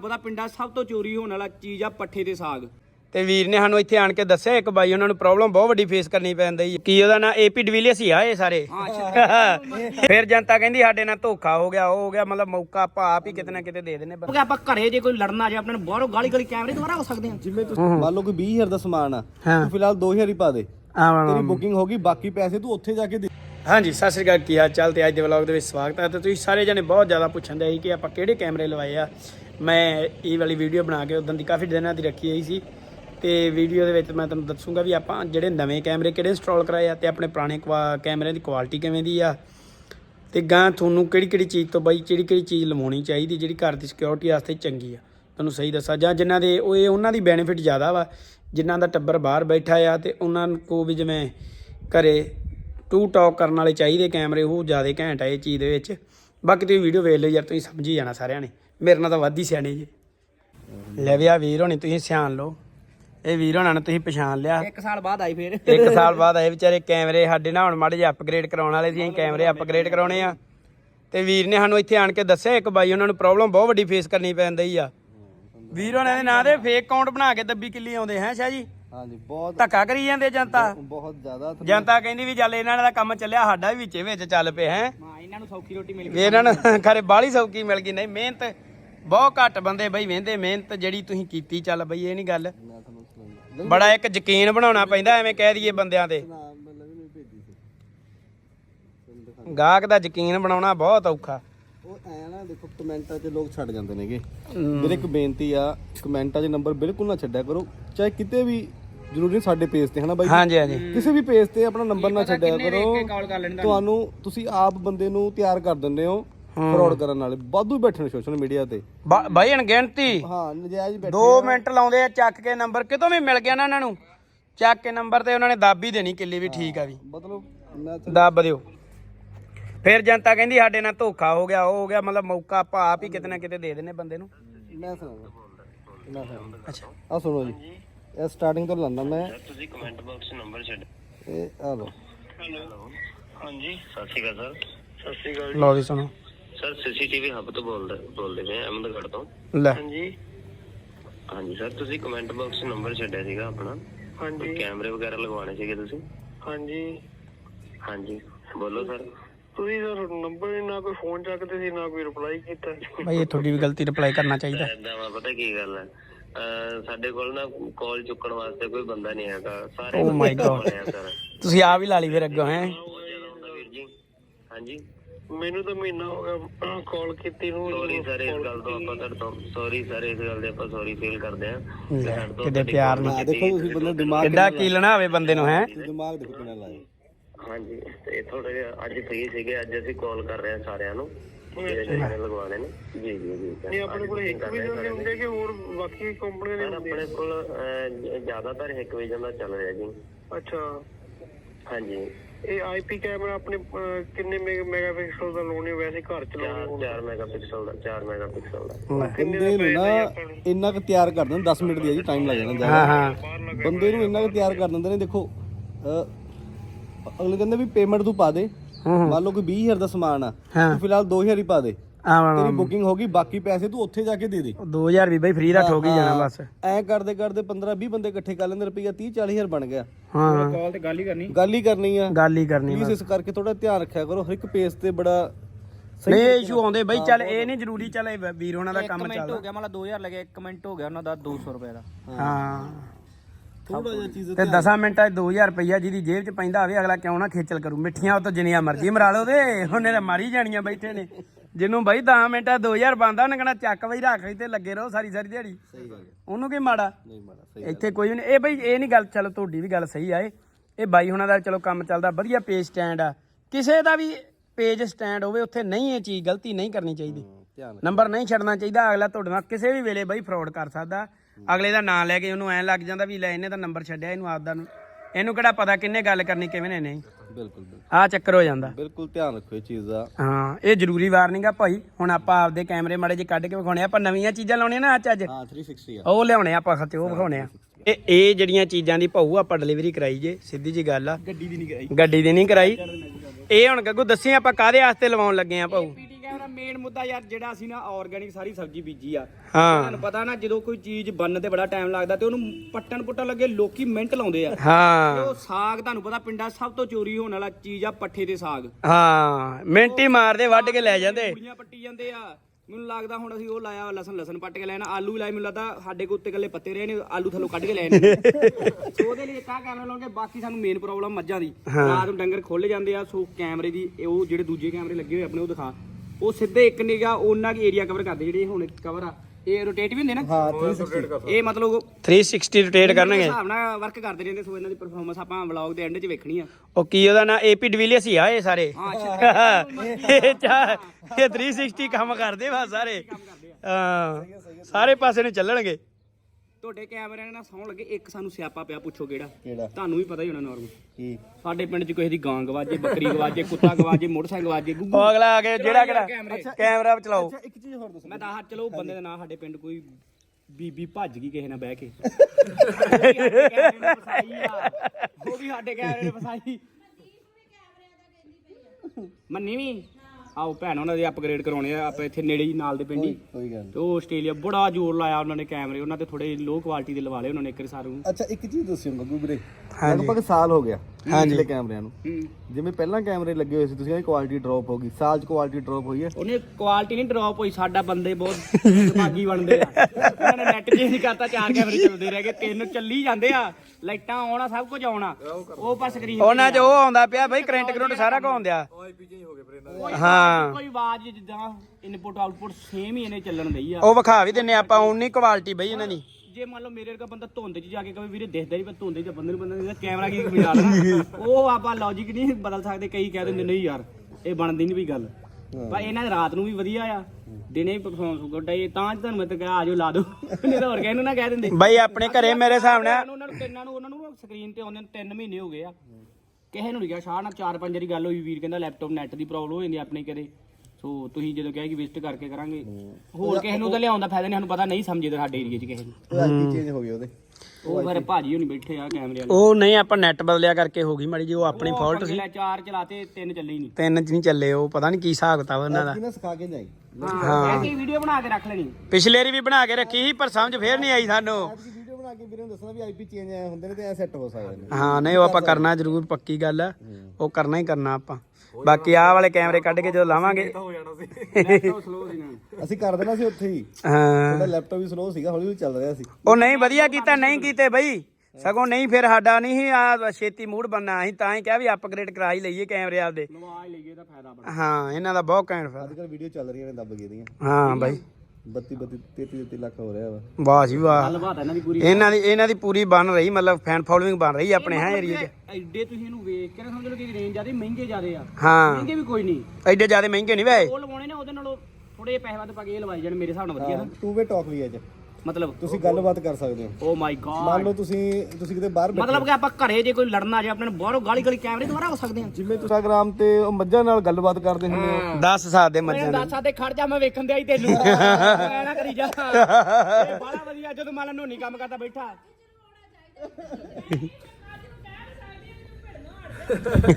ਪਤਾ ਪਿੰਡਾਂ ਸਭ ਤੋਂ ਚੋਰੀ ਹੋਣ ਵਾਲਾ ਚੀਜ਼ ਆ ਪੱਠੇ ਤੇ ਸਾਗ। ਤੇ ਵੀਰ ਨੇ ਸਾਨੂੰ ਇੱਥੇ ਆਣ ਕੇ ਦੱਸਿਆ ਇੱਕ ਬਾਈ ਉਹਨਾਂ ਨੂੰ ਪ੍ਰੋਬਲਮ ਬਹੁਤ ਵੱਡੀ ਫੇਸ ਕਰਨੀ ਪੈਂਦੀ ਹੈ। ਕੀ ਉਹਦਾ ਨਾਂ? ਏਪੀ ਡਿਵੀਲੀਅਸ ਹੀ ਆ ਇਹ ਸਾਰੇ। ਫਿਰ ਜਨਤਾ ਕਹਿੰਦੀ ਸਾਡੇ ਨਾਲ ਧੋਖਾ ਹੋ ਗਿਆ ਉਹ ਹੋ ਗਿਆ ਮਤਲਬ ਮੌਕਾ ਆਪਾਂ ਆਪ ਹੀ ਕਿਤੇ ਨਾ ਕਿਤੇ ਦੇ ਦਿੰਨੇ ਕਿਉਂਕਿ ਆਪਾਂ ਘਰੇ ਜੇ ਕੋਈ ਲੜਨਾ ਜਾਏ ਆਪਣੇ ਨੂੰ ਬਾਹਰੋਂ ਗਾਲੀ ਗਾਲੀ ਕੈਮਰੇ ਦੁਆਰਾ ਹੋ ਸਕਦੇ ਆ। ਜਿਵੇਂ ਤੁਸੀਂ ਮੰਨ ਲਓ ਕੋਈ 20000 ਦਾ ਸਮਾਨ ਆ। ਤੂੰ ਫਿਲਹਾਲ 2000 ਹੀ ਪਾ ਦੇ। ਤੇਰੀ ਬੁਕਿੰਗ ਹੋ ਗਈ ਬਾਕੀ ਪੈਸੇ ਤੂੰ ਉੱਥੇ ਜਾ ਕੇ ਦੇ। ਹਾਂਜੀ ਸਤਿ ਸ੍ਰੀ ਅਕਾਲ ਕੀ ਹਾਲ ਚਾਲ? ਤੇ ਅੱਜ ਦੇ ਵਲੌਗ ਦੇ ਵਿੱਚ ਸਵਾਗਤ ਹੈ। ਤੇ ਤੁਸੀਂ ਸਾਰੇ ਜਣੇ ਬਹੁਤ ਜ਼ਿਆਦਾ ਪੁੱਛਣ ਦੇ ਸੀ ਕਿ ਆਪਾਂ ਕਿਹੜੇ ਕੈਮਰੇ ਲਵਾਏ ਆ। ਮੈਂ ਇਹ ਵਾਲੀ ਵੀਡੀਓ ਬਣਾ ਕੇ ਉਦੋਂ ਦੀ ਕਾਫੀ ਦਿਨਾਂ ਦੀ ਰੱਖੀ ਹੋਈ ਸੀ ਤੇ ਵੀਡੀਓ ਦੇ ਵਿੱਚ ਮੈਂ ਤੁਹਾਨੂੰ ਦੱਸੂਗਾ ਵੀ ਆਪਾਂ ਜਿਹੜੇ ਨਵੇਂ ਕੈਮਰੇ ਕਿਹੜੇ ਇੰਸਟਾਲ ਕਰਾਏ ਆ ਤੇ ਆਪਣੇ ਪੁਰਾਣੇ ਕੁਆ- ਕੈਮਰਿਆਂ ਦੀ ਕੁਆਲਿਟੀ ਕਿਵੇਂ ਦੀ ਆ। ਤੇ ਗਾਂ ਤੁਹਾਨੂੰ ਕਿਹੜੀ ਕਿਹੜੀ ਚੀਜ਼ ਤੋਂ ਬਾਈ ਕਿਹੜੀ ਕਿਹੜੀ ਚੀਜ਼ ਲਵਾਉਣੀ ਚਾਹੀਦੀ, ਜਿਹੜੀ ਘਰ ਦੀ ਸਿਕਿਉਰਿਟੀ ਵਾਸਤੇ ਚੰਗੀ ਆ। ਤੁਹਾਨੂੰ ਸਹੀ ਦੱਸਾਂ, ਜਾਂ ਜਿਨ੍ਹਾਂ ਦੇ ਉਹ ਇਹ ਉਹਨਾਂ ਦੀ ਬੈਨੀਫਿਟ ਜ਼ਿਆਦਾ ਵਾ, ਜਿਨ੍ਹਾਂ ਦਾ ਟੱਬਰ ਬਾਹਰ ਬੈਠਾ ਆ ਤੇ ਉਹਨਾਂ ਨੂੰ ਵੀ ਜਿਵੇਂ ਘਰੇ ਟੂ ਟਾਕ ਕਰਨ ਵਾਲੇ ਚਾਹੀਦੇ ਕੈਮਰੇ, ਉਹ ਜ਼ਿਆਦਾ ਘੈਂਟ ਆ ਇਹ ਚੀਜ਼ ਦੇ ਵਿੱਚ। ਬਾਕੀ ਤੁਸੀਂ ਵੀਡੀਓ ਵੇਖ ਲਓ ਯਾਰ, ਤੁਸੀਂ ਸਮਝ ਹੀ ਜਾਣਾ ਸਾਰਿਆਂ ਨੇ। ਮੇਰੇ ਨਾਲ ਤਾਂ ਵੱਧ ਹੀ ਸਿਆਣੇ ਜੀ। ਲੈ ਵੀ ਆ ਵੀਰ ਹੋਣੀ ਤੁਸੀਂ ਸਿਆਣ ਲਓ। ਇਹ ਵੀਰ ਹੋਣਾ ਨੂੰ ਤੁਸੀਂ ਪਛਾਣ ਲਿਆ। ਇੱਕ ਸਾਲ ਬਾਅਦ ਆਈ ਫੇਰ। ਇੱਕ ਸਾਲ ਬਾਅਦ ਆਏ ਵਿਚਾਰੇ ਕੈਮਰੇ ਸਾਡੇ ਨਾਲ ਹੁਣ ਮਾੜੇ ਜਿਹਾ ਅਪਗ੍ਰੇਡ ਕਰਾਉਣ ਵਾਲੇ ਸੀ ਅਸੀਂ ਕੈਮਰੇ ਅਪਗ੍ਰੇਡ ਕਰਾਉਣੇ ਆ। ਤੇ ਵੀਰ ਨੇ ਸਾਨੂੰ ਇੱਥੇ ਆਣ ਕੇ ਦੱਸਿਆ ਇੱਕ ਬਾਈ ਉਹਨਾਂ ਨੂੰ ਪ੍ਰੋਬਲਮ ਬਹੁਤ ਵੱਡੀ ਫੇਸ ਕਰਨੀ ਪੈਂਦੀ ਆ। ਵੀਰ ਹੋਣਾ ਦੇ ਨਾਂ ਦੇ ਫੇਕ ਅਕਾਊਂਟ ਬਣਾ ਕੇ ਦੱਬੀ ਕਿੱਲੀ ਆਉਂਦੇ ਹੈ ਸ਼ਾਹ ਜੀ। ਹਾਂਜੀ ਬਹੁਤ ਧੱਕਾ ਕਰੀ ਜਾਂਦੇ ਜਨਤਾ। ਬਹੁਤ ਜ਼ਿਆਦਾ ਜਨਤਾ ਕਹਿੰਦੀ ਵੀ ਚੱਲ ਇਹਨਾਂ ਦਾ ਕੰਮ ਚੱਲਿਆ ਸਾਡਾ ਵੀ ਵਿੱਚੇ ਵਿੱਚ ਚੱਲ ਪਿਆ ਹੈ। ਹਾਂ ਇਹਨਾਂ ਨੂੰ ਸੌਖੀ ਰੋਟੀ ਮਿਲ ਵੀ ਇਹਨਾਂ ਨੂੰ ਖਰੇ ਬਾਹਲੀ ਸੌਕੀ ਮਿਲ ਗਈ ਨਹੀਂ ਮਿਹਨਤ ਬਹੁਤ ਘੱਟ ਬੰਦੇ ਬਈ ਵਹਿੰਦੇ ਮਿਹਨਤ ਜਿਹੜੀ ਤੁਸੀਂ ਕੀਤੀ ਚੱਲ ਬਈ ਇਹ ਨਹੀਂ ਗੱਲ। ਬੜਾ ਇੱਕ ਯਕੀਨ ਬਣਾਉਣਾ ਪੈਂਦਾ ਐਵੇਂ ਕਹਿ ਦਈਏ ਬੰਦਿਆਂ ਤੇ। ਗਾਹਕ ਦਾ ਯਕੀਨ ਬਣਾਉਣਾ ਬਹੁਤ ਔਖਾ। ਉਹ ਐ ਨਾ ਦੇਖੋ ਕਮੈਂਟਾਂ 'ਚ ਲੋਕ ਛੱਡ ਜਾਂਦੇ ਨੇਗੇ। ਮੇਰੇ ਇੱਕ ਬੇਨਤੀ ਆ ਕਮੈਂਟਾਂ 'ਚ ਨੰਬਰ ਬਿਲਕੁਲ ਨਾ ਛੱਡਿਆ ਕਰੋ। ਚਾਹੇ ਕਿਤੇ ਵੀ ਜ਼ਰੂਰੀ ਨਹੀਂ ਸਾਡੇ ਪੇਜ ਤੇ ਹਨਾ ਬਾਈ? ਹਾਂਜੀ ਹਾਂਜੀ। ਕਿਸੇ ਵੀ ਪੇਜ ਤੇ ਆਪਣਾ ਨੰਬਰ ਨਾ ਛੱਡਿਆ ਕਰੋ। ਕਾਲ ਕਰ ਲੈਣੀ ਤੁਹਾਨੂੰ ਤੁਸੀਂ ਆਪ ਬੰਦੇ ਨੂੰ ਤਿਆਰ ਕਰ ਦਿੰਦੇ ਹੋ। ਫਰਾਡ ਕਰਨ ਵਾਲੇ ਵਾਧੂ ਬੈਠੇ ਨੇ ਸੋਸ਼ਲ ਮੀਡੀਆ ਤੇ। ਬ- ਬਾਈ ਅਣਗਿਣਤੀ ਹਾਂ ਨਜਾਇਜ਼ ਬੈਠੇ 2 ਮਿੰਟ ਲਾਉਂਦੇ ਆ ਚੱਕ ਕੇ ਨੰਬਰ ਕਿਤੋਂ ਵੀ ਮਿਲ ਗਿਆ ਨਾ ਇਹਨਾਂ ਨੂੰ। ਚੱਕ ਕੇ ਨੰਬਰ ਤੇ ਉਹਨਾਂ ਨੇ ਦੱਬ ਹੀ ਦੇਣੀ ਕਿੱਲੀ ਵੀ ਠੀਕ ਆ ਵੀ। ਮਤਲਬ ਮੈਂ ਦੱਬ ਦਿਓ। ਫਿਰ ਜਨਤਾ ਕਹਿੰਦੀ ਸਾਡੇ ਨਾਲ ਧੋਖਾ ਹੋ ਗਿਆ ਉਹ ਹੋ ਗਿਆ ਮਤਲਬ ਮੌਕਾ ਆਪਾਂ ਆਪ ਹੀ ਕਿਤੇ ਨਾ ਕਿਤੇ ਦੇ ਦਿੰਨੇ ਬੰਦੇ ਨੂੰ। ਮੈਂ ਸੁਣਾਉਂਦਾ। ਮੈਂ ਸੁਣਾਉਂਦਾ। ਅੱਛਾ। ਆ ਸੁਣੋ ਜੀ। ਇਹ ਸਟਾਰਟਿੰਗ ਤੋਂ ਲਾਂਦਾ ਮੈਂ। ਤੁਸੀਂ ਕਮੈਂਟ ਬਾਕਸ ਨੰਬਰ ਛੱਡ ਇਹ ਆ ਲਓ। ਹੈਲੋ। ਹਾਂਜੀ ਸਤਿ ਸ਼੍ਰੀ ਅਕਾਲ ਸਰ। ਸਤਿ ਸ਼੍ਰੀ ਅਕਾਲ ਲਓ ਵੀ ਸੁਣੋ। ਸਰ ਸੀਸੀਟੀਵੀ ਹੱਬ ਤੋਂ ਬੋਲਦੇ ਬੋਲਦੇ ਪਏ ਹਾਂ, ਅਹਿਮਦਗੜ੍ਹ ਤੋਂ। ਲੈ। ਹਾਂਜੀ। ਹਾਂਜੀ ਸਰ ਤੁਸੀਂ ਕਮੈਂਟ ਬਾਕਸ ਨੰਬਰ ਛੱਡਿਆ ਸੀਗਾ ਆਪਣਾ। ਹਾਂਜੀ। ਕੈਮਰੇ ਵਗੈਰਾ ਲਗਵਾਉਣੇ ਸੀਗੇ ਤੁਸੀਂ? ਹਾਂਜੀ। ਹਾਂਜੀ। ਬੋਲੋ ਸਰ। ਤੁਸੀਂ ਸਰ ਨੰਬਰ ਹੀ ਨਾ ਕੋਈ ਫੋਨ ਚੱਕਦੇ ਸੀ ਨਾ ਕੋਈ ਰਿਪਲਾਈ ਕੀਤਾ। ਬਾਈ ਇਹ ਤੁਹਾਡੀ ਵੀ ਗਲਤੀ ਰਿਪਲਾਈ ਕਰਨਾ ਚਾਹੀਦਾ। ਐਦਾਂ ਵਾ ਪਤਾ ਕੀ ਗੱਲ ਹੈ? ਅਹ ਸਾਡੇ ਕੋਲ ਨਾ ਕਾਲ ਚੁੱਕਣ ਵਾਸਤੇ ਕੋਈ ਬੰਦਾ ਨਹੀਂ ਹੈਗਾ। ਸਾਰੇ Oh my God. ਸਰ। ਤੁਸੀਂ ਆਪ ਹੀ ਲਾ ਲਈ ਫਿਰ ਅੱਗੋਂ ਹੈ? ਬਹੁਤ ਜ਼ਿਆਦਾ ਹੁੰਦਾ ਵੀਰ ਜੀ। ਹਾਂਜੀ। ਮੈਨੂੰ ਤਾਂ ਮਹੀਨਾ ਹੋ ਗਿਆ ਕਾਲ ਕੀਤੀ ਨੂੰ ਸੌਰੀ ਸਰ ਇਸ ਗੱਲ ਤੋਂ ਆਪਾਂ ਤੁਹਾਡੇ ਤੋਂ ਸੌਰੀ ਸਰ ਇਸ ਗੱਲ ਦੇ ਆਪਾਂ ਸੌਰੀ ਫੀਲ ਕਰਦੇ ਤੋਂ ਕਿਤੇ ਪਿਆਰ ਨਾਲ ਆ ਦੇਖੋ ਤੁਸੀਂ ਬੰਦੇ ਦਿਮਾਗ ਕਿੱਡਾ ਕੀਲਣਾ ਹੋਵੇ ਬੰਦੇ ਨੂੰ ਹੈ? ਦਿਮਾਗ ਦੇਖੋ ਕਿੰਨਾ ਲਾਇਆ। ਹਾਂਜੀ। ਤੇ ਥੋੜਾ ਜਿਹਾ ਅੱਜ ਫ੍ਰੀ ਸੀਗੇ ਅੱਜ ਅਸੀਂ ਕਾਲ ਕਰ ਰਹੇ ਹਾਂ ਸਾਰਿਆਂ ਨੂੰ। ਲਗਵਾਣੇ ਨੇ ਜੀ ਜੀ ਜੀ ਨਹੀਂ ਆਪਣੇ ਕੋਲ ਇੱਕ ਵਿਜਨ ਦੇ ਹੁੰਦੇ ਕਿ ਹੋਰ ਬਾਕੀ ਕੰਪਨੀਆਂ ਦੇ ਹੁੰਦੇ? ਆਪਣੇ ਕੋਲ ਜ਼ਿਆਦਾਤਰ ਇੱਕ ਵਿਜਨ ਦਾ ਚੱਲ ਰਿਹਾ ਜੀ। ਅੱਛਾ। ਹਾਂਜੀ। ਇਹ ਆਈਪੀ ਕੈਮਰਾ ਆਪਣੇ ਅਹ, ਕਿੰਨੇ ਮੈਗਾਪਿਕਸਲ ਦਾ ਲਾਉਣੇ ਵੈਸੇ ਘਰ ਚ ਲਾਉਣੇ 4 ਮੈਗਾਪਿਕਸਲ ਦਾ 4 ਮੈਗਾਪਿਕਸਲ ਦਾ। ਬੰਦੇ ਨੂੰ ਨਾ ਇੰਨਾ ਕੁ ਤਿਆਰ ਕਰ ਦਿੰਦੇ 10 ਮਿੰਟ ਦੀ ਹੈ ਜੀ ਟਾਈਮ ਲੱਗ ਜਾਣਾ ਹਾਂ ਜ਼ਿਆਦਾ ਹਾਂ ਬੰਦੇ ਨੂੰ ਇੰਨਾ ਕੁ ਤਿਆਰ ਕਰ ਦਿੰਦੇ ਨੇ ਦੇਖੋ ਅਹ, ਅਗਲੇ ਕਹਿੰਦੇ ਵੀ ਪੇਮੈਂਟ ਤੂੰ ਪਾ ਦੇ। ਮੰਨ ਲਓ ਕੋਈ 20000 ਦਾ ਸਮਾਨ ਆ ਹਾਂ। ਤੂੰ ਫਿਲਹਾਲ 2000 ਹੀ ਪਾ ਦੇ। ਤੇਰੀ ਬੁਕਿੰਗ ਹੋ ਗਈ ਬਾਕੀ ਪੈਸੇ ਤੂੰ ਉੱਥੇ ਜਾ ਕੇ ਦੇ ਦੇ। 2000 ਵੀ ਬਾਈ ਫ੍ਰੀ ਦਾ ਠੋਕ ਹੀ ਜਾਣਾ ਬਸ। ਐ ਕਰਦੇ ਕਰਦੇ 15 20 ਬੰਦੇ ਇਕੱਠੇ ਕਰ ਲੈਂਦੇ ਰੁਪਈਆ 30 40000 ਬਣ ਗਿਆ। ਹਾਂ। ਕਾਲ ਤੇ ਗੱਲ ਹੀ ਕਰਨੀ। ਗੱਲ ਹੀ ਕਰਨੀ ਆ। ਗੱਲ ਹੀ ਕਰਨੀ ਪਲੀਜ਼ ਇਸ ਕਰਕੇ ਥੋੜਾ ਧਿਆਨ ਰੱਖਿਆ ਕਰੋ ਹਰ ਇੱਕ ਪੇਜ ਤੇ ਬੜਾ ਨਹੀਂ ਇਸ਼ੂ ਆਉਂਦੇ ਬਈ ਚੱਲ ਇਹ ਨਹੀਂ ਜ਼ਰੂਰੀ ਚੱਲ ਇਹ ਵੀਰ ਉਹਨਾਂ ਦਾ ਕੰਮ ਕਮੈਂਟ ਹੋ ਚੱਲਦਾ। ਗਿਆ ਮਤਲਬ 2000 ਲੱਗਿਆ ਇੱਕ ਕਮੈਂਟ ਹੋ ਗਿਆ ਉਹਨਾਂ ਦਾ 200 ਰੁਪਏ ਦਾ। ਹਾਂ। ਥੋੜਾ ਜਿਹਾ ਚੀਜ਼ ਤੇ 10 ਮਿੰਟਾਂ 'ਚ 2000 ਰੁਪਈਆ ਜਿਹਦੀ ਜੇਬ 'ਚ ਪੈਂਦਾ ਹੋਵੇ ਅਗਲਾ ਕਿਉਂ ਨਾ ਖੇਚਲ ਕਰੂ। ਮਿੱਠੀਆਂ ਉਹ ਤਾਂ ਜਿੰਨੀਆਂ ਮਰਜ਼ੀ ਮਰਾ ਲਓ ਤੇ ਉਹਨੇ ਤਾਂ ਮਾਰੀ ਜਾਣੀਆਂ ਬੈਠੇ ਨੇ। ਜਿਹਨੂੰ ਬਈ 10 ਮਿੰਟਾਂ 2000 ਬੰਦਾ ਉਹਨੇ ਕਹਣਾ ਚੱਕ ਬਈ ਰੱਖ ਲਈ ਤੇ ਲੱਗੇ ਰਹੋ ਸਾਰੀ ਸਾਰੀ ਦਿਹਾੜੀ। ਸਹੀ ਗੱਲ ਹੈ। ਉਹਨੂੰ ਕੀ ਮਾੜਾ? ਨਹੀਂ ਮਾੜਾ ਸਹੀ ਇੱਥੇ ਕੋਈ ਨਹੀਂ ਇਹ ਬਈ ਇਹ ਨਹੀਂ ਗੱਲ ਚਲੋ ਤੁਹਾਡੀ ਵੀ ਗੱਲ ਸਹੀ ਆ ਇਹ। ਇਹ ਬਾਈ ਹੁਣਾਂ ਦਾ ਚਲੋ ਕੰਮ ਚੱਲਦਾ ਵਧੀਆ ਪੇਜ ਸਟੈਂਡ ਆ। ਕਿਸੇ ਦਾ ਵੀ ਪੇਜ ਸਟੈਂਡ ਹੋਵੇ ਉੱਥੇ ਨਹੀਂ ਇਹ ਚੀਜ਼ ਗਲਤੀ ਨਹੀਂ ਕਰਨੀ ਚਾਹੀਦੀ। ਧਿਆਨ ਨੰਬਰ ਨਹੀਂ ਛੱਡਣਾ ਚਾਹੀਦਾ ਅਗਲਾ ਤੁਹਾਡੇ ਨਾਲ ਕਿਸੇ ਵੀ ਵੇਲੇ ਬਈ ਫਰਾਡ ਕਰ ਸਕਦਾ। ਅਗਲੇ ਦਾ ਨਾਂ ਲੈ ਕੇ ਉਹਨੂੰ ਐਂ ਲੱਗ ਜਾਂਦਾ ਵੀ ਲੈ ਇਹਨੇ ਤਾਂ ਨੰਬਰ ਛੱਡਿਆ ਇਹਨੂੰ ਆਪਦਾ ਨੂੰ ਇਹਨੂੰ ਕਿਹੜਾ ਪਤਾ ਕਿੰਨੇ ਗੱਲ ਕਰਨੀ ਕਿਵੇਂ ਨੇ ਨਹੀਂ? ਬਿਲਕੁਲ ਬਿਲਕੁਲ। ਆ ਚੱਕਰ ਹੋ ਜਾਂਦਾ। ਬਿਲਕੁਲ ਧਿਆਨ ਰੱਖੋ ਇਹ ਚੀਜ਼ ਦਾ। ਹਾਂ ਇਹ ਜ਼ਰੂਰੀ ਵਾਰਨਿੰਗ ਆ ਭਾਈ। ਹੁਣ ਆਪਾਂ ਆਪਦੇ ਕੈਮਰੇ ਮਾੜੇ ਜਿਹੇ ਕੱਢ ਕੇ ਵਿਖਾਉਣੇ ਆ। ਆਪਾਂ ਨਵੀਆਂ ਚੀਜ਼ਾਂ ਲਾਉਣੀਆਂ ਨਾ ਅੱਜ ਅੱਜ। ਹਾਂ 360 ਆ। ਉਹ ਲਿਆਉਣੇ ਆਪਾਂ ਖੱਤੇ ਉਹ ਵਿਖਾਉਣੇ ਆ। ਇਹ ਇਹ ਜਿਹੜੀਆਂ ਚੀਜ਼ਾਂ ਦੀ ਭਾਊ ਆਪਾਂ ਡਿਲੀਵਰੀ ਕਰਾਈ ਜੇ ਸਿੱਧੀ ਜੀ ਗੱਲ ਆ। ਗੱਡੀ ਦੀ ਨਹੀਂ ਕਰਾਈ। ਗੱਡੀ ਦੀ ਨਹੀਂ ਕਰਾਈ। ਇਹ ਹੁਣ ਗੱਗੂ ਦੱਸੀ ਆਪਾਂ ਕਾਦੇ ਵਾਸਤੇ ਲਵਾਉਣ ਲੱਗੇ ਆ ਭਾਊ? ਮੇਨ ਮੁੱਦਾ ਯਾਰ ਜਿਹੜਾ ਅਸੀਂ ਨਾ ਆਰਗੈਨਿਕ ਸਾਰੀ ਸਬਜ਼ੀ ਬੀਜੀ ਆ। ਹਾਂ। ਤੁਹਾਨੂੰ ਪਤਾ ਨਾ ਜਦੋਂ ਕੋਈ ਚੀਜ਼ ਬਣਨ ਤੇ ਬੜਾ ਟਾਈਮ ਲੱਗਦਾ ਤੇ ਉਹਨੂੰ ਪੱਟਣ ਪੁੱਟਣ ਲੱਗੇ ਲੋਕੀ ਮਿੰਟ ਲਾਉਂਦੇ ਆ। ਤੇ ਹਾਂ ਉਹ ਸਾਗ ਤੁਹਾਨੂੰ ਪਤਾ ਪਿੰਡਾਂ 'ਚ ਸਭ ਤੋਂ ਚੋਰੀ ਹੋਣ ਵਾਲਾ ਚੀਜ਼ ਆ ਪੱਠੇ ਤੇ ਸਾਗ। ਹਾਂ ਮਿੰਟੀ ਮਾਰਦੇ ਵੱਢ ਕੇ ਲੈ ਜਾਂਦੇ। ਕੁੜੀਆਂ ਪੱਟੀ ਜਾਂਦੇ ਆ। ਮੈਨੂੰ ਲੱਗਦਾ ਹੁਣ ਅਸੀਂ ਉਹ ਲਾਇਆ ਲਸਣ ਲਸਣ ਪੱਟ ਕੇ ਲੈਣਾ ਆਲੂ ਵੀ ਲਾਏ ਮੈਨੂੰ ਲੱਗਦਾ ਸਾਡੇ ਕੋਲ ਉੱਤੇ ਇਕੱਲੇ ਪੱਤੇ ਰਹੇ ਨੇ ਆਲੂ ਥੱਲੋਂ ਕੱਢ ਕੇ ਲੈ ਨੇ। ਸੋ ਉਹਦੇ ਲਈ ਕਾ ਕੈਮਰਾ ਲਾਉਣਗੇ ਬਾਕੀ ਸਾਨੂੰ ਮੇਨ ਪ੍ਰੋਬਲਮ ਮੱਝਾਂ ਦੀ। ਰਾਤ ਨੂੰ ਡੰਗਰ ਖੋਲੇ ਜਾਂਦੇ ਆ ਸੋ ਕੈਮਰੇ ਦੀ ਇਹ ਉਹ ਜਿਹੜੇ ਦੂਜੇ ਕੈਮਰੇ ਲੱਗੇ ਹੋਏ ਆਪਣੇ ਉਹ ਦਿਖਾ। ਉਹ ਸਿੱਧੇ ਇੱਕ ਨਿਗਾ ਉਹਨਾਂ ਕੀ ਏਰੀਆ ਕਵਰ ਕਰਦੇ ਜਿਹੜੇ ਹੁਣ ਕਵਰ ਆ। ਇਹ ਰੋਟੇਟ ਵੀ ਹੁੰਦੇ ਨਾ? ਹਾਂ 360 ਇਹ ਮਤਲਬ 360 ਰੋਟੇਟ ਕਰਨਗੇ। ਹਿਸਾਬ ਨਾਲ ਵਰਕ ਕਰਦੇ ਰਹਿੰਦੇ ਸੋ ਇਹਨਾਂ ਦੀ ਪਰਫਾਰਮੈਂਸ ਆਪਾਂ ਵਲੌਗ ਦੇ ਐਂਡ 'ਚ ਵੇਖਣੀ ਆ। ਉਹ ਕੀ ਉਹਦਾ ਨਾਂ? ਏਪੀ ਡਿਵੀਲੀਅਰਸ ਹੀ ਆ ਇਹ ਸਾਰੇ। ਇਹ ਚਾ ਇਹ 360 ਕੰਮ ਕਰਦੇ ਵਾ ਸਾਰੇ। ਹਾਂ ਸਾਰੇ ਪਾਸੇ ਨੂੰ ਚੱਲਣਗੇ। ਤੁਹਾਡੇ ਕੈਮਰਿਆਂ ਨਾਲ ਸੌਣ ਲੱਗੇ ਇੱਕ ਸਾਨੂੰ ਸਿਆਪਾ ਪਿਆ ਪੁੱਛੋ ਕਿਹੜਾ। ਕਿਹੜਾ? ਤੁਹਾਨੂੰ ਵੀ ਪਤਾ ਹੀ ਹੋਣਾ ਨਾਰਮਲ ਕੀ? ਸਾਡੇ ਪਿੰਡ 'ਚ ਕਿਸੇ ਦੀ ਗਾਂ ਗਵਾਜੇ ਬੱਕਰੀ ਗਵਾਜੇ ਕੁੱਤਾ ਗਵਾਜੇ ਮੋਟਰਸਾਈਕਲ ਗਵਾਜੇ ਗੁੱਗੂ। ਉਹ ਅਗਲਾ ਆ ਕੇ ਜਿਹੜਾ ਕਿਹੜਾ ਕੈਮਰਾ। ਚਲਾਓ। ਅੱਛਾ ਇੱਕ ਚੀਜ਼ ਹੋਰ ਦੱਸੋ। ਮੈਂ ਤਾਂ ਆਹ ਚਲੋ ਬੰਦੇ ਦਾ ਨਾਂ ਸਾਡੇ ਪਿੰਡ ਕੋਈ ਬੀਬੀ ਭੱਜ ਗਈ ਕਿਸੇ ਨਾਲ ਬਹਿ ਕੇ। ਉਹ ਵੀ ਸਾਡੇ ਕੈਮਰੇ ਨੇ ਫਸਾਈ। ਮੰਨੀ ਵੀ ਆਓ ਭੈਣ ਉਹਨਾਂ ਦੇ ਅਪਗ੍ਰੇਡ ਕਰਾਉਣੇ ਆ ਆਪਾਂ ਇੱਥੇ ਨੇੜੇ ਹੀ ਨਾਲ ਦੇ ਪਿੰਡ ਹੀ। ਕੋਈ ਗੱਲ ਤੇ ਉਹ ਆਸਟ੍ਰੇਲੀਆ ਬੜਾ ਜ਼ੋਰ ਲਾਇਆ ਉਹਨਾਂ ਨੇ ਕੈਮਰੇ ਉਹਨਾਂ ਤੇ ਥੋੜੇ ਲੋ ਕੁਆਲਿਟੀ ਦੇ ਲਵਾ ਲਏ ਉਹਨਾਂ ਨੇ ਇੱਕ ਸਾਰੂ। ਅੱਛਾ ਇੱਕ ਚੀਜ਼ ਦੱਸਿਓ ਗੱਗੂ ਵੀਰੇ। ਲਗਭਗ ਸਾਲ ਹੋ ਗਿਆ। ਪਿਛਲੇ ਕੈਮਰਿਆਂ ਨੂੰ। ਹੂੰ। ਜਿਵੇਂ ਪਹਿਲਾਂ ਕੈਮਰੇ ਲੱਗੇ ਹੋਏ ਸੀ ਤੁਸੀਂ ਕਹਿੰਦੇ ਕੁਆਲਿਟੀ ਡ੍ਰੌਪ ਹੋ ਗਈ। ਸਾਲ ਚ ਕੁਆਲਿਟੀ ਡ੍ਰੌਪ ਹੋਈ ਹੈ। ਉਹਨੇ ਕੁਆਲਿਟੀ ਨਹੀਂ ਡ੍ਰੌਪ ਹੋਈ ਸਾਡਾ ਬੰਦੇ ਬਹੁਤ ਦਿਮਾਗੀ ਬਣਦੇ ਆ। ਉਹਨਾਂ ਨੇ ਨੈਟ ਚੇਂਜ ਕਰਤਾ ਚਾਰ ਕੈਮਰੇ ਚੱਲਦੇ ਰਹਿ ਗਏ। ਤਿੰਨ ਚੱਲੀ ਜਾਂਦੇ ਆ ਲਾਈਟਾਂ ਆਉਣਾ ਸਭ ਕੁਝ ਆਉਣਾ। ਉਹ ਪਰ ਸਕਰੀਨ ਉਹਨਾਂ 'ਚ ਉਹ ਆਉਂਦਾ ਪਿਆ ਬਈ ਕਰੰਟ ਕਰੰਟ ਸਾਰਾ ਕੁਝ ਆਉਂਦਿਆ ਹਾਂ। ਕੋਈ ਆਵਾਜ਼ ਜਿੱਦਾਂ ਇਨਪੁਟ ਆਊਟਪੁੱਟ ਸੇਮ ਹੀ ਇਹਨੇ ਚੱਲਣ ਦਈ ਆ। ਉਹ ਵਿਖਾ ਵੀ ਦਿੰਨੇ ਆਪਾਂ ਉਨੀ ਕੁਆਲਿਟੀ ਬਈ ਇਹਨਾਂ ਦੀ। ਜੇ ਮੰਨ ਲਓ ਮੇਰੇ ਵਰਗਾ ਬੰਦਾ ਧੁੰਦ 'ਚ ਜਾ ਕੇ ਕਹੇ ਵੀਰੇ ਦਿਖਦਾ ਹੀ ਪਰ ਧੁੰਦ 'ਚ ਬੰਦੇ ਨੂੰ ਬੰਦਾ ਨਹੀਂ ਕੈਮਰਾ ਕੀ ਬਜਾ ਲੈਣਾ ਉਹ ਆਪਾਂ ਲੌਜੀਕ ਨਹੀਂ ਬਦਲ ਸਕਦੇ ਕਈ ਕਹਿ ਦਿੰਦੇ ਨਹੀਂ ਯਾਰ ਇਹ ਬਣਦੀ ਨਹੀਂ ਵੀ ਗੱਲ। ਪਰ ਇਹਨਾਂ ਦੇ ਰਾਤ ਨੂੰ ਵੀ ਵਧੀਆ ਆ। ਦਿਨੇ ਵੀ ਪਰਫਾਰਮੈਂਸ ਗੁੱਡ ਆ ਇਹ ਤਾਂ ਤੁਹਾਨੂੰ ਮੈਂ ਤਾਂ ਕਿਹਾ ਆਜੋ ਲਾ ਦਿਓ ਨਹੀਂ ਤਾਂ ਹੋਰ ਕਹਿ ਨੂੰ ਨਾ ਕਹਿ ਦਿੰਦੇ। ਬਈ ਆਪਣੇ ਘਰੇ ਮੇਰੇ ਹਿਸਾਬ ਨਾਲ ਉਹਨਾਂ ਨੂੰ ਤਿੰਨਾਂ ਨੂੰ ਉਹਨਾਂ ਨੂੰ ਸਕਰੀਨ ਤੇ ਆਉਂਦੇ ਨੂੰ 3 ਮਹੀਨੇ ਹੋ ਗਏ ਆ। ਕਿਸੇ ਨੂੰ ਨਹੀਂ ਕਿਹਾ ਸ਼ਾਹ ਨਾਲ ਚਾਰ ਪੰਜ ਵਾਰੀ ਗੱਲ ਹੋਈ ਵੀਰ ਕਹਿੰਦਾ ਲੈਪਟਾਪ ਨੈਟ ਦੀ ਪ੍ਰੋਬਲਮ ਹੋ ਜਾਂਦੀ ਆਪਣੇ ਘਰੇ। ਸੋ ਤੁਸੀਂ ਜਦੋਂ ਕਿਹਾ ਕਿ ਵਿਜ਼ਿਟ ਕਰਕੇ ਕਰਾਂਗੇ ਹੋਰ ਕਿਸੇ ਨੂੰ ਤਾਂ ਲਿਆਉਣ ਦਾ ਫਾਇਦਾ ਨਹੀਂ ਸਾਨੂੰ ਪਤਾ ਨਹੀਂ ਸਮਝਦੇ ਸਾਡੇ ਏਰੀਆ 'ਚ ਕਿਸੇ ਨੂੰ। ਉਹ ਐਲਪੀ ਚੇਂਜ ਹੋ ਗਏ ਉਹਦੇ। ਉਹ ਫਿਰ ਭਾਜੀ ਹੁਣੀ ਬੈਠੇ ਆ ਕੈਮਰੇ ਵਾਲੇ। ਉਹ ਨਹੀਂ ਆਪਾਂ ਨੈਟ ਬਦਲਿਆ ਕਰਕੇ ਹੋ ਗਈ ਮਾੜੀ ਜੀ ਉਹ ਆਪਣੀ ਫਾਲਟ ਸੀ। ਲੈ ਚਾਰ ਚਲਾਤੇ ਤਿੰਨ ਚੱਲੇ ਹੀ ਨਹੀਂ। ਤਿੰਨ ਚ ਨਹੀਂ ਚੱਲੇ ਉਹ ਪਤਾ ਨਹੀਂ ਕੀ ਹਿਸਾਬ ਕਿਤਾਬ ਉਹਨਾਂ ਦਾ। ਕਿਹਨੇ ਸਿਖਾ ਕੇ ਜਾਈ। ਹਾਂ ਇਹ ਕੀ ਵੀਡੀਓ ਬਣਾ ਕੇ ਰੱਖ ਲੈਣੀ। ਪਿਛਲੇ ਰੀ ਵੀ ਬਣਾ ਕੇ ਰੱਖੀ ਸੀ ਪਰ ਸਮਝ ਫੇਰ ਨਹੀਂ ਆਈ ਸਾਨੂੰ। ਅੱਜ ਵੀਡੀਓ ਬਣਾ ਕੇ ਵੀਰੇ ਨੂੰ ਦੱਸਣਾ ਵੀ ਆਈਪੀ ਚੇਂਜ ਆਏ ਹੁੰਦੇ ਨੇ ਤੇ ਐ ਸੈੱਟ ਹੋ ਸਕਦੇ ਨੇ ਹਾਂ ਨਹੀਂ ਉਹ ਆਪਾਂ ਕਰਨਾ ਜ਼ਰੂਰ ਪੱਕੀ ਗੱਲ ਆ। ਉਹ ਕਰਨਾ ਹੀ ਕਰਨਾ ਆਪਾਂ। ਬਾਕੀ ਆਹ ਵਾਲੇ ਕੈਮਰੇ ਕੱਢ ਕੇ ਜਦੋਂ ਲਾਵਾਂਗੇ। ਲੈਪਟਾਪ ਸਲੋ ਸੀ। ਨਾ। ਅਸੀਂ ਕਰ ਦੇਣਾ ਸੀ ਉੱਥੇ ਹੀ। ਹਾਂ। ਉਹਦਾ ਲੈਪਟਾਪ ਵੀ ਸਲੋ ਸੀਗਾ ਹੌਲੀ ਹੌਲੀ ਚੱਲ ਰਿਹਾ ਸੀ। ਉਹ ਨਹੀਂ ਵਧੀਆ ਕੀਤਾ ਨਹੀਂ ਕੀਤੇ ਬਈ। ਸਗੋਂ ਨਹੀਂ ਫਿਰ ਸਾਡਾ ਨਹੀਂ ਸੀ ਆ ਛੇਤੀ ਮੂਡ ਬੰਨਾ ਅਸੀਂ ਤਾਂ ਹੀ ਕਿਹਾ ਵੀ ਅਪਗ੍ਰੇਡ ਕਰਾ ਹੀ ਲਈਏ ਕੈਮਰੇ ਆਪਦੇ। ਲਵਾ ਹੀ ਲਈਏ ਤਾਂ ਫਾਇਦਾ ਬੜਾ। ਹਾਂ ਇਹਨਾਂ ਦਾ ਬਹੁਤ ਘੈਂਟ ਫਾਇਦਾ। ਅੱਜ ਕੱਲ ਵੀਡੀਓ ਚੱਲ ਰਹੀਆਂ ਨੇ ਦੱਬ ਗਏ ਦੀਆਂ। ਹਾਂ ਬਾਈ। 32 32 33 33 ਲੱਖ ਹੋ ਰਿਹਾ ਵਾ। ਵਾਹ ਜੀ ਵਾਹ। ਗੱਲ ਬਾਤ ਹੈ ਇਹਨਾਂ ਦੀ ਪੂਰੀ ਇਹਨਾਂ ਦੀ ਇਹਨਾਂ ਦੀ ਪੂਰੀ ਬਣ ਰਹੀ ਮਤਲਬ ਫੈਨ ਫੋਲੋਇੰਗ ਬਣ ਰਹੀ ਆਪਣੇ ਹੈ ਏਰੀਆ 'ਚ? ਐਡੇ ਤੁਸੀਂ ਇਹਨੂੰ ਵੇਖ ਕੇ ਨਾ ਸਮਝ ਲਓ ਕਿ ਰੇਂਜ ਜਿਆਦੇ ਮਹਿੰਗੇ ਜਿਆਦੇ ਆ। ਹਾਂ। ਮਹਿੰਗੇ ਵੀ ਕੋਈ ਨਹੀਂ। ਐਡੇ ਜ਼ਿਆਦਾ ਮਹਿੰਗੇ ਨਹੀਂ ਵੇ। ਉਹ ਲਵਾਉਣੇ ਨੇ ਉਹਦੇ ਨਾਲੋਂ ਥੋੜੇ ਜਿਹੇ ਪੈਸੇ ਵੱਧ ਪਾ ਕੇ ਇਹ ਲਵਾਈ ਜਾਣ ਮੇਰੇ ਹਿਸਾਬ ਨਾਲ ਵਧੀਆ ਨਾ। ਟੂ ਵੇ ਟਾਕ ਵੀ ਅੱਜ। ਮਤਲਬ ਤੁਸੀਂ ਗੱਲਬਾਤ ਕਰ ਸਕਦੇ ਹੋ। ਓ ਮਾਈ ਮੰਨ ਗॉड ਲਓ ਤੁਸੀਂ ਤੁਸੀਂ ਕਿਤੇ ਬਾਹਰ ਬੈਠੇ ਮਤਲਬ ਕਿ ਆਪਾਂ ਘਰੇ ਜੇ ਕੋਈ ਲੜਨ ਜਾਏ ਆਪਣੇ ਨੂੰ ਬਾਹਰੋਂ ਗਾਲੀ ਗਾਲੀ ਕੈਮਰੇ ਦੁਆਰਾ ਹੋ ਸਕਦੇ ਆ। ਜਿਵੇਂ ਤੁਸੀਂ ਇੰਸਟਾਗ੍ਰਾਮ ਤੇ ਉਹ ਮੱਝਾਂ ਨਾਲ ਗੱਲਬਾਤ ਕਰਦੇ ਹੁੰਦੇ ਹੋ। 10 ਸਾਲ ਦੇ ਮੱਝਾਂ ਮੈਂ ਦੇ ਦੱਸ ਸਾਦੇ ਖੜ ਜਾ ਮੈਂ ਵੇਖਣ ਦੇ ਆਈ ਤੈਨੂੰ। ਐ ਨਾ ਕਰੀ ਜਾ। ਇਹ ਬੜਾ ਵਧੀਆ ਜਦੋਂ ਮੰਨ ਨੋਨੀ ਕੰਮ ਕਰਦਾ ਬੈਠਾ।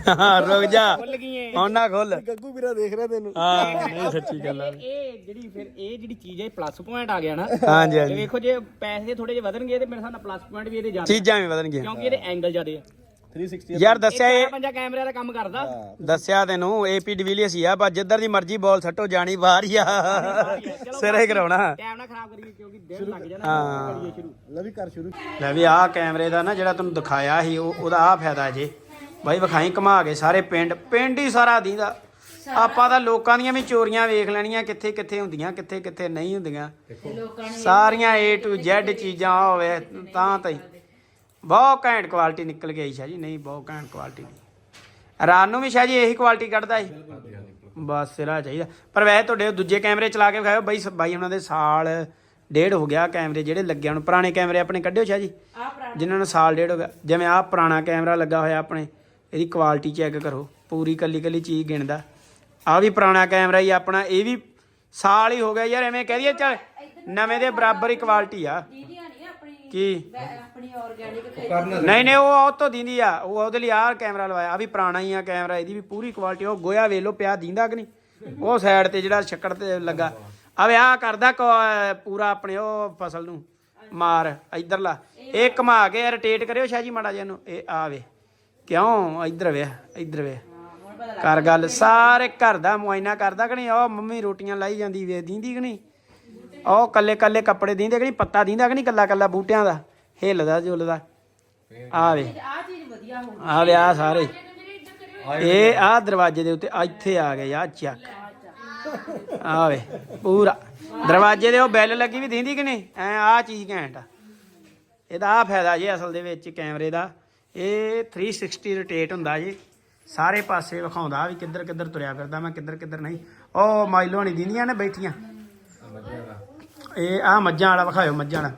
ਹਾਂ ਰੁਕ ਜਾ। ਖੁੱਲ ਗਈਏ ਹੁਣ ਨਾ ਖੁੱਲ ਗੱਗੂ ਵੀਰਾ ਦੇਖ ਰਿਹਾ ਤੈਨੂੰ। ਹਾਂ ਨਹੀਂ ਸੱਚੀ ਗੱਲ ਆ। ਇਹ ਜਿਹੜੀ ਫਿਰ ਇਹ ਜਿਹੜੀ ਚੀਜ਼ ਹੈ ਪਲੱਸ ਪੁਆਇੰਟ ਆ ਗਿਆ ਨਾ। ਹਾਂਜੀ ਤੇ ਹਾਂਜੀ ਵੇਖੋ ਜੇ ਪੈਸੇ ਥੋੜੇ ਜਿਹੇ ਵਧਣਗੇ ਤੇ ਮੇਰੇ ਹਿਸਾਬ ਨਾਲ ਪਲੱਸ ਪੁਆਇੰਟ ਵੀ ਇਹਦੇ ਜ਼ਿਆਦਾ ਚੀਜ਼ਾਂ ਵੀ ਵਧਣਗੀਆਂ। ਕਿਉਂਕਿ ਇਹਦੇ ਐਂਗਲ ਜ਼ਿਆਦੇ ਆ। 360 ਯਾਰ ਦੱਸਿਆ ਇਹ ਪੰਜਾ ਕੈਮਰਿਆਂ ਦਾ ਕੰਮ ਕਰਦਾ। ਦੱਸਿਆ ਤੈਨੂੰ ਏਪੀ ਡਿਵੀਲੀਅਰਸ ਹੀ ਆ ਬਸ ਜਿੱਧਰ ਦੀ ਮਰਜ਼ੀ ਬਾਲ ਸੱਟੋ ਜਾਣੀ ਬਾਹਰ ਹੀ ਆ। ਸਿਰੇ ਕਰਾਉਣਾ। ਟਾਈਮ ਨਾ ਖਰਾਬ ਕਰੀਏ ਕਿਉਂਕਿ ਦਿਨ ਲੱਗ ਜਾਣਾ। ਕਰੀਏ ਸ਼ੁਰੂ। ਲੈ ਵੀ ਕਰ ਸ਼ੁਰੂ। ਲੈ ਵੀ ਆਹ ਕੈਮਰੇ ਦਾ ਨਾ ਜਿਹੜਾ ਤੁਹਾਨੂੰ ਦਿਖਾਇਆ ਸੀ ਉਹ ਉਹਦਾ ਆਹ ਫਾਇਦਾ ਜੇ। ਬਾਈ ਵਿਖਾਈ ਘੁਮਾ ਕੇ ਸਾਰੇ ਪਿੰਡ ਪਿੰਡ ਹੀ ਸਾਰਾ ਦੀਂਦਾ। ਆਪਾਂ ਤਾਂ ਲੋਕਾਂ ਦੀਆਂ ਵੀ ਚੋਰੀਆਂ ਵੇਖ ਲੈਣੀਆਂ ਕਿੱਥੇ ਕਿੱਥੇ ਹੁੰਦੀਆਂ। ਕਿੱਥੇ ਕਿੱਥੇ ਨਹੀਂ ਹੁੰਦੀਆਂ ਸਾਰੀਆਂ A to Z ਚੀਜ਼ਾਂ ਹੋਵੇ ਤਾਂ ਤਾਂ ਹੀ। ਬਹੁਤ ਘੈਂਟ ਕੁਆਲਿਟੀ ਨਿਕਲ ਗਈ ਸ਼ਾਹ ਜੀ ਨਹੀਂ ਬਹੁਤ ਘੈਂਟ ਕੁਆਲਿਟੀ ਰਾਤ ਨੂੰ ਵੀ ਸ਼ਾਹ ਜੀ ਇਹੀ ਕੁਆਲਿਟੀ ਕੱਢਦਾ ਸੀ। ਬਸ ਸਿਰਾ ਚਾਹੀਦਾ। ਪਰ ਵੈਸੇ ਤੁਹਾਡੇ ਦੂਜੇ ਕੈਮਰੇ ਚਲਾ ਕੇ ਵਿਖਾਇਓ ਬਾਈ ਬਾਈ ਉਹਨਾਂ ਦੇ ਸਾਲ ਡੇਢ ਹੋ ਗਿਆ ਕੈਮਰੇ ਜਿਹੜੇ ਲੱਗੇ ਹੁਣ। ਪੁਰਾਣੇ ਕੈਮਰੇ ਆਪਣੇ ਕੱਢਿਓ ਸ਼ਾਹ ਜੀ? ਜਿਨ੍ਹਾਂ ਨੂੰ ਸਾਲ ਡੇਢ ਹੋ ਗਿਆ। ਜਿਵੇਂ ਆਹ ਪੁਰਾਣਾ ਕੈਮਰਾ ਲੱਗਾ ਹੋਇਆ ਆਪਣੇ। ਇਹਦੀ ਕੁਆਲਿਟੀ ਚੈੱਕ ਕਰੋ ਪੂਰੀ ਕੱਲੀ ਕੱਲੀ ਚੀਜ਼ ਗਿਣਦਾ। ਆ ਵੀ ਪੁਰਾਣਾ ਕੈਮਰਾ ਹੀ ਆਪਣਾ ਇਹ ਵੀ ਸਾਲ ਹੀ ਹੋ ਗਿਆ ਯਾਰ ਐਵੇਂ ਕਹਿ ਦਈਏ ਚੱਲ ਨਵੇਂ ਦੇ ਬਰਾਬਰ ਹੀ ਕੁਆਲਿਟੀ ਆ। ਦੀਦੀਆਂ ਨਹੀਂ ਆਪਣੀ ਕੀ? ਆਪਣੀ ਆਰਗੈਨਿਕ ਨਹੀਂ ਨਹੀਂ ਉਹ ਉਹ ਤੋਂ ਦਿੰਦੀ ਆ ਉਹ ਉਹਦੇ ਲਈ ਆਹ ਕੈਮਰਾ ਲਵਾਇਆ ਆ ਵੀ ਪੁਰਾਣਾ ਹੀ ਆ ਕੈਮਰਾ ਇਹਦੀ ਵੀ ਪੂਰੀ ਕੁਆਲਿਟੀ ਉਹ ਗੋਇਆ ਵੇਖ ਲਓ ਪਿਆ ਦਿੰਦਾ ਕਿ ਨਹੀਂ? ਉਹ ਸਾਈਡ ਤੇ ਜਿਹੜਾ ਛੱਕੜ ਤੇ ਲੱਗਾ। ਆ ਵੇ ਆ ਕਰਦਾ ਕੋ- ਪੂਰਾ ਆਪਣੇ ਉਹ ਫਸਲ ਨੂੰ ਮਾਰ ਇਧਰਲਾ। ਇਹ ਘੁਮਾ ਕੇ ਰੋਟੇਟ ਕਰਿਓ ਸ਼ਾਹ ਜੀ ਮਾੜਾ ਜਿਹਾ ਨੂੰ ਇਹ ਆ ਵੇ। ਕਿਉਂ? ਇਧਰ ਵੇ ਇਧਰ ਵੇ ਕਰ ਗੱਲ, ਸਾਰੇ ਘਰ ਦਾ ਮੁਆਇਨਾ ਕਰਦਾ ਕਿ ਨਹੀਂ? ਉਹ ਮੰਮੀ ਰੋਟੀਆਂ ਲਾਈ ਜਾਂਦੀ ਵੇ ਦੀਂਦੀ ਕਿ ਨਹੀਂ? ਉਹ ਕੱਲੇ ਕੱਲੇ ਕੱਪੜੇ ਦੀਂਦੇ ਕਿ ਨਹੀਂ? ਪੱਤਾ ਦੀਂਦਾ ਕਿ ਨਹੀਂ ਕੱਲਾ ਕੱਲਾ ਬੂਟਿਆਂ ਦਾ? ਹਿੱਲਦਾ ਜੁਲਦਾ। ਆ ਵੇ। ਆ ਵੇ, ਆ ਸਾਰੇ। ਇਹ ਆ ਦਰਵਾਜ਼ੇ ਦੇ ਉੱਤੇ ਇੱਥੇ ਆ ਗਏ, ਆ ਚੱਕ। ਆ ਵੇ, ਪੂਰਾ। ਦਰਵਾਜ਼ੇ ਦੇ ਉਹ ਬੈਲ ਲੱਗੀ ਵੀ ਦਿੰਦੀ ਕਿ ਨਹੀਂ? ਐ ਆ ਚੀਜ਼ ਘੈਂਟ ਇਹਦਾ ਆ ਫਾਇਦਾ ਜੇ ਅਸਲ ਦੇ ਵਿੱਚ ਕੈਮਰੇ ਦਾ। ਇਹ 360 ਰੋਟੇਟ ਹੁੰਦਾ ਜੀ। ਸਾਰੇ ਪਾਸੇ ਵਿਖਾਉਂਦਾ ਵੀ ਕਿੱਧਰ ਕਿੱਧਰ ਤੁਰਿਆ ਫਿਰਦਾ ਮੈਂ, ਕਿੱਧਰ ਕਿੱਧਰ ਨਹੀਂ। ਉਹ ਮਾਈਲੋ ਨਹੀਂ ਦਿੰਦੀਆਂ ਨੇ ਬੈਠੀਆਂ। ਇਹ ਆ ਮੱਝਾਂ ਵਾਲਾ ਵਿਖਾਇਓ, ਮੱਝਾਂ ਵਾਲਾ।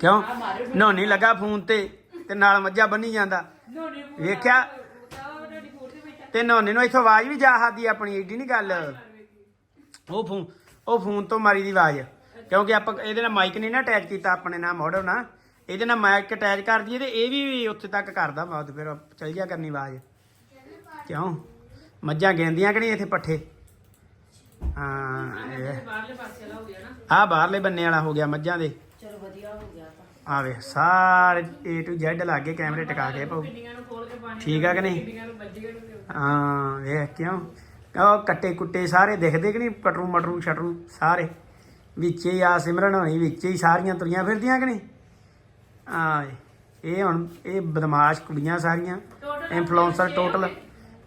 ਕਿਉਂ? ਨੋਨੀ ਲੱਗਾ ਫੋਨ ਤੇ ਤੇ ਨਾਲ ਮੱਝਾਂ ਬੰਨੀ ਜਾਂਦਾ। ਵੇਖਿਆ? ਤੇ ਨੋਨੀ ਨੂੰ ਇੱਥੋਂ ਆਵਾਜ਼ ਵੀ ਜਾ ਹਾਦੀ ਆਪਣੀ, ਏਡੀ ਨਹੀਂ ਗੱਲ। ਉਹ ਫੋਨ ਉਹ ਫੋਨ ਤੋਂ ਮਾਰੀ ਦੀ ਆਵਾਜ਼। ਕਿਉਂਕਿ ਆਪਾਂ, ਇਹਦੇ ਨਾਲ ਮਾਈਕ ਨਹੀਂ ਨਾ ਅਟੈਚ ਕੀਤਾ, ਆਪਣੇ ਨਾਲ ਮੋੜੋ ਨਾ। ਇਹਦੇ ਨਾਲ ਮਾਈਕ ਅਟੈਚ ਕਰ ਦਈਏ ਤੇ ਇਹ ਵੀ ਉੱਥੇ ਤੱਕ ਕਰਦਾ ਬਾਤ ਫਿਰ ਚਲ ਜਾ ਕਰਨੀ ਆਵਾਜ਼। ਕਿਉਂ? ਮੱਝਾਂ ਗੈਂਦੀਆਂ ਕਿ ਨਹੀਂ ਇੱਥੇ ਪੱਠੇ? ਹਾਂ ਇਹ ਬਾਹਰਲੇ ਪਾਸੇ ਵਾਲਾ ਹੋ ਗਿਆ ਨਾ। ਆ ਬਾਹਰਲੇ ਬੰਨੇ ਵਾਲਾ ਹੋ ਗਿਆ ਮੱਝਾਂ ਦੇ। ਚਲੋ ਵਧੀਆ ਹੋ ਗਿਆ ਤਾਂ। ਆਵੇ ਸਾਰੇ A to Z ਲਾਗੇ ਕੈਮਰੇ ਟਿਕਾ ਕੇ ਪਾਉ ਕੇ ਠੀਕ ਆ ਕਿ ਨਹੀਂ? ਹਾਂ ਵੇਖ ਕਿਉਂ? ਉਹ ਕੱਟੇ ਕੁੱਟੇ ਸਾਰੇ ਦਿਖਦੇ ਕਿ ਨਹੀਂ? ਪਟਰੂ ਮਟਰੂ ਛਟਰੂ ਸਾਰੇ। ਵਿੱਚੇ ਹੀ ਆ ਸਿਮਰਨ ਹੋਣੀ ਵਿੱਚੇ ਹੀ ਸਾਰੀਆਂ ਤੁਰੀਆਂ ਫਿਰਦੀਆਂ ਕਿ ਨਹੀਂ? ਆ ਇਹ ਹੁਣ ਇਹ ਬਦਮਾਸ਼ ਕੁੜੀਆਂ ਸਾਰੀਆਂ ਇਨਫਲੂਐਂਸਰ ਟੋਟਲ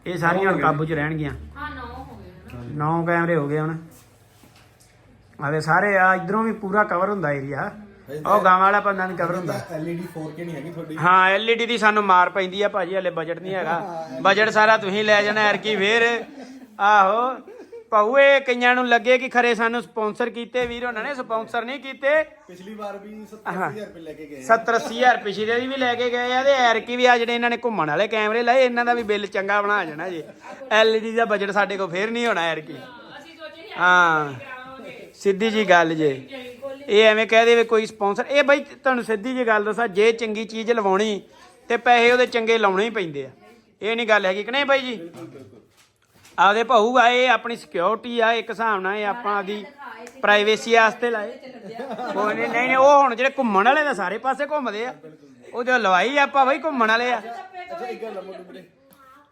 ਇਹ ਸਾਰੀਆਂ ਹੁਣ ਕਾਬੂ 'ਚ ਰਹਿਣਗੀਆਂ। ਹਾਂ ਨੌ ਹੋ ਗਏ ਨੌ। ਕੈਮਰੇ ਹੋ ਗਏ ਹੁਣ। ਆਵੇ ਸਾਰੇ ਆ ਇਧਰੋਂ ਵੀ ਪੂਰਾ ਕਵਰ ਹੁੰਦਾ ਏਰੀਆ ਉਹ ਗਾਂ ਵਾਲਾ ਪੰਨਾ ਵੀ ਕਵਰ ਹੁੰਦਾ। LED 4K ਨਹੀਂ ਹੈਗੀ ਤੁਹਾਡੀ। ਹਾਂ ਐਲਈਡੀ ਦੀ ਸਾਨੂੰ ਮਾਰ ਪੈਂਦੀ ਆ ਭਾਜੀ ਹਲੇ ਬਜਟ ਨਹੀਂ ਹੈਗਾ। ਬਜਟ ਸਾਰਾ ਤੁਸੀਂ ਲੈ ਜਾਣਾ ਐਰ ਕੀ ਫੇਰ। ਆਹੋ। ਭਾਊ ਇਹ ਕਈਆਂ ਨੂੰ ਲੱਗੇ ਕਿ ਖਰੇ ਸਾਨੂੰ ਸਪਾਂਸਰ ਕੀਤੇ ਵੀਰ ਉਹਨਾਂ ਨੇ ਸਪਾਂਸਰ ਨਹੀਂ ਕੀਤੇ। ਪਿਛਲੀ ਵਾਰ ਵੀ 70000 ਰੁਪਏ ਲੈ ਕੇ ਗਏ 70 80000 ਪਿਛਲੇ ਦੀ ਵੀ ਲੈ ਕੇ ਗਏ ਆ ਤੇ ਐਰ ਕੀ ਵੀ ਆ ਜਿਹੜੇ ਇਹਨਾਂ ਨੇ ਘੁੰਮਣ ਵਾਲੇ ਕੈਮਰੇ ਲਾਏ ਇਹਨਾਂ ਦਾ ਵੀ ਬਿੱਲ ਚੰਗਾ ਬਣਾ ਜਾਣਾ ਜੀ। ਐਲਈਡੀ ਦਾ ਬਜਟ ਸਾਡੇ ਕੋਲ ਫੇਰ ਨਹੀਂ ਹੋਣਾ ਐਰ ਕੀ ਹਾਂ ਸਿੱਧੀ ਜੀ ਗੱਲ ਜੇ। ਇਹ ਐਵੇਂ ਕਹਿ ਦੇਵੇ ਕੋਈ ਸਪਾਂਸਰ। ਇਹ ਬਾਈ ਤੁਹਾਨੂੰ ਸਿੱਧੀ ਜੀ ਗੱਲ ਦੱਸਾਂ ਜੇ ਚੰਗੀ ਚੀਜ਼ ਲਵਾਉਣੀ ਤੇ ਪੈਸੇ ਉਹਦੇ ਚੰਗੇ ਲਾਉਣੇ ਹੀ ਪੈਂਦੇ ਆ। ਇਹ ਨਹੀਂ ਗੱਲ ਹੈਗੀ ਕਿ ਨਹੀਂ ਬਾਈ ਜੀ? ਆਪਦੇ ਭਾਊ ਆ ਇਹ ਆਪਣੀ ਸਿਕਿਉਰਿਟੀ ਆ ਇੱਕ ਹਿਸਾਬ ਨਾਲ ਇਹ ਆਪਾਂ ਆਪਦੀ ਪ੍ਰਾਈਵੇਸੀ ਵਾਸਤੇ ਲਾਏ। ਕੋਈ ਨਹੀਂ ਨਹੀਂ ਨਹੀਂ, ਉਹ ਹੁਣ ਜਿਹੜੇ ਘੁੰਮਣ ਵਾਲੇ ਤਾਂ ਸਾਰੇ ਪਾਸੇ ਘੁੰਮਦੇ ਆ। ਉਹ ਜੋ ਲਵਾਈ ਆਪਾਂ ਬਈ ਘੁੰਮਣ ਵਾਲੇ ਆ। ਅੱਛਾ ਇੱਕ ਗੱਲ ਆ ਮੁੰਡੇ ਵੀਰੇ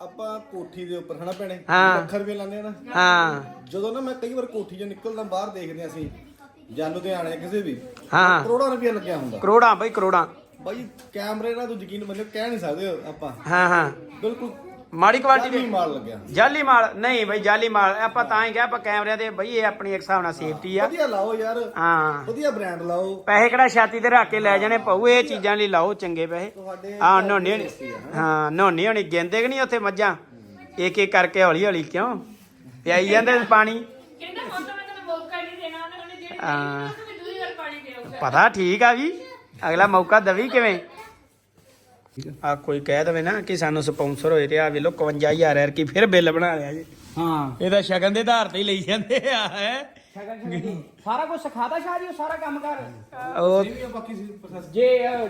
ਆਪਾਂ ਕੋਠੀ ਦੇ ਉੱਪਰ ਹਨਾ ਭੈਣੇ? ਹਾਂ। ਲੱਖ ਰੁਪਏ ਲਾਉਂਦੇ ਆ ਨਾ। ਹਾਂ। ਜਦੋਂ ਨਾ ਮੈਂ ਕਈ ਵਾਰ ਕੋਠੀ 'ਚੋਂ ਨਿਕਲਦਾ ਬਾਹਰ ਦੇਖਦੇ ਹਾਂ ਅਸੀਂ ਜਾਂ ਲੁਧਿਆਣੇ ਕਿਸੇ ਵੀ ਹਾਂ। ਕਰੋੜਾਂ ਰੁਪਏ ਲੱਗਿਆ ਹੁੰਦਾ। ਕਰੋੜਾਂ ਬਈ ਕਰੋੜਾਂ। ਬਾਈ ਕੈਮਰੇ ਨਾਲ ਤੂੰ ਯਕੀਨ ਮੰਨਿਓ ਕਹਿ ਨਹੀਂ ਸਕਦੇ ਆਪਾਂ। ਹਾਂ ਹਾਂ। ਬਿਲਕੁਲ ਮਾੜੀ ਕੁਆਲਿਟੀ ਨਹੀਂ ਦੇ ਮਾਲ ਲੱਗਿਆ। ਜਾਲੀ ਮਾਲ ਨਹੀਂ ਬਈ ਜਾਲੀ ਮਾਲ। ਆਪਾਂ ਤਾਂ ਹੀ ਕਿਹਾ ਆਪਾਂ ਕੈਮਰਿਆਂ ਦੇ ਬਈ ਇਹ ਆਪਣੀ ਇੱਕ ਹਿਸਾਬ ਨਾਲ ਸੇਫਟੀ ਆ। ਵਧੀਆ ਲਾਓ ਯਾਰ। ਹਾਂ। ਵਧੀਆ ਬ੍ਰਾਂਡ ਲਾਓ। ਪੈਸੇ ਕਿਹੜਾ ਛਾਤੀ ਤੇ ਰੱਖ ਕੇ ਲੈ ਜਾਣੇ ਪਊ ਇਹ ਚੀਜ਼ਾਂ ਲਈ ਲਾਓ ਚੰਗੇ ਪੈਸੇ। ਹਾਂ ਨੋਨੀ ਹੋਣੀ ਹਾਂ ਨੋਨੀ ਹੋਣੀ ਗਿੰਦੇ ਕਿ ਨਹੀਂ ਉੱਥੇ ਮੱਝਾਂ? ਇੱਕ ਇੱਕ ਕਰਕੇ ਹੌਲੀ ਹੌਲੀ ਕਿਉਂ? ਪਿਆਈ ਜਾਂਦੇ ਪਾਣੀ। ਕਹਿੰਦਾ ਹੁਣ ਤਾਂ ਮੈਂ ਤੈਨੂੰ ਮੌਕਾ ਨਹੀਂ ਦੇਣਾ ਉਹਨੇ ਜਿਹੜੀ ਹਾਂ। ਪਤਾ ਠੀਕ ਆ ਵੀ ਅਗਲਾ ਮੌਕਾ ਦਵੀ ਕਿਵੇਂ? ਆ। ਕੋਈ ਕਹਿ ਦਵੇ ਨਾ ਕਿ ਸਾਨੂੰ ਸਪਾਂਸਰ ਹੋਏ ਤੇ ਆ ਵੇ ਲੋ 51000 ਐਰ ਕੀ ਫਿਰ ਬਿੱਲ ਬਣਾ ਲਿਆ ਜੀ। ਹਾਂ। ਇਹਦਾ ਸ਼ਗਨ ਦੇ ਆਧਾਰ ਤੇ ਹੀ ਲਈ ਜਾਂਦੇ ਆ ਹੈ। ਸਾਰਾ ਕੁਝ ਸਿਖਾਤਾ ਸ਼ਾਹ ਜੀ ਉਹ ਸਾਰਾ ਕੰਮ ਕਰ ਉਹ ਜੇ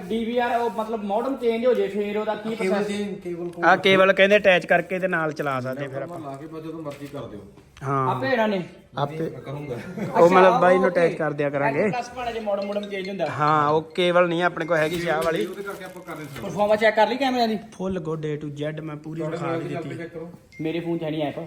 ਡੀਵੀਆਰ ਉਹ ਮਤਲਬ ਮਾਡਲ ਚੇਂਜ ਹੋ ਜੇ ਫੇਰ ਉਹਦਾ ਕੀ ਪ੍ਰੋਸੈਸ ਆ ਕੇਬਲ ਕਹਿੰਦੇ ਅਟੈਚ ਕਰਕੇ ਤੇ ਨਾਲ ਚਲਾ ਸਕਦੇ ਫਿਰ ਆਪਾਂ। ਲਾ ਕੇ ਬਸ ਜਦੋਂ ਮਰਜ਼ੀ ਕਰ ਦਿਓ। ਹਾਂ। ਆਪੇ ਇਹਨਾਂ ਨੇ। ਆਪੇ। ਕਰੂੰਗਾ। ਉਹ ਮਤਲਬ ਬਾਈ ਨੂੰ ਅਟੈਚ ਕਰ ਦਿਆ ਕਰਾਂਗੇ। ਪਲੱਸ ਪਾਣਾ ਜੇ ਮਾਡਲ ਮਾਡਲ ਚੇਂਜ ਹੁੰਦਾ। ਹਾਂ ਉਹ ਕੇਬਲ ਨਹੀਂ ਆਪਣੇ ਕੋਲ ਹੈਗੀ ਸ਼ਾਹ ਵਾਲੀ। ਉਹਦੇ ਕਰਕੇ ਆਪਾਂ ਕਰ ਨਹੀਂ ਪਰਫਾਰਮੈਂਸ ਚੈੱਕ ਕਰ ਲਈ ਕੈਮਰਿਆਂ ਦੀ? Full good A to Z ਮੈਂ ਪੂਰੀ ਵਿਖਾ ਦਿੱਤੀ। ਮੇਰੇ ਫੋਨ 'ਚ ਹੈ ਨਹੀਂ ਐਪ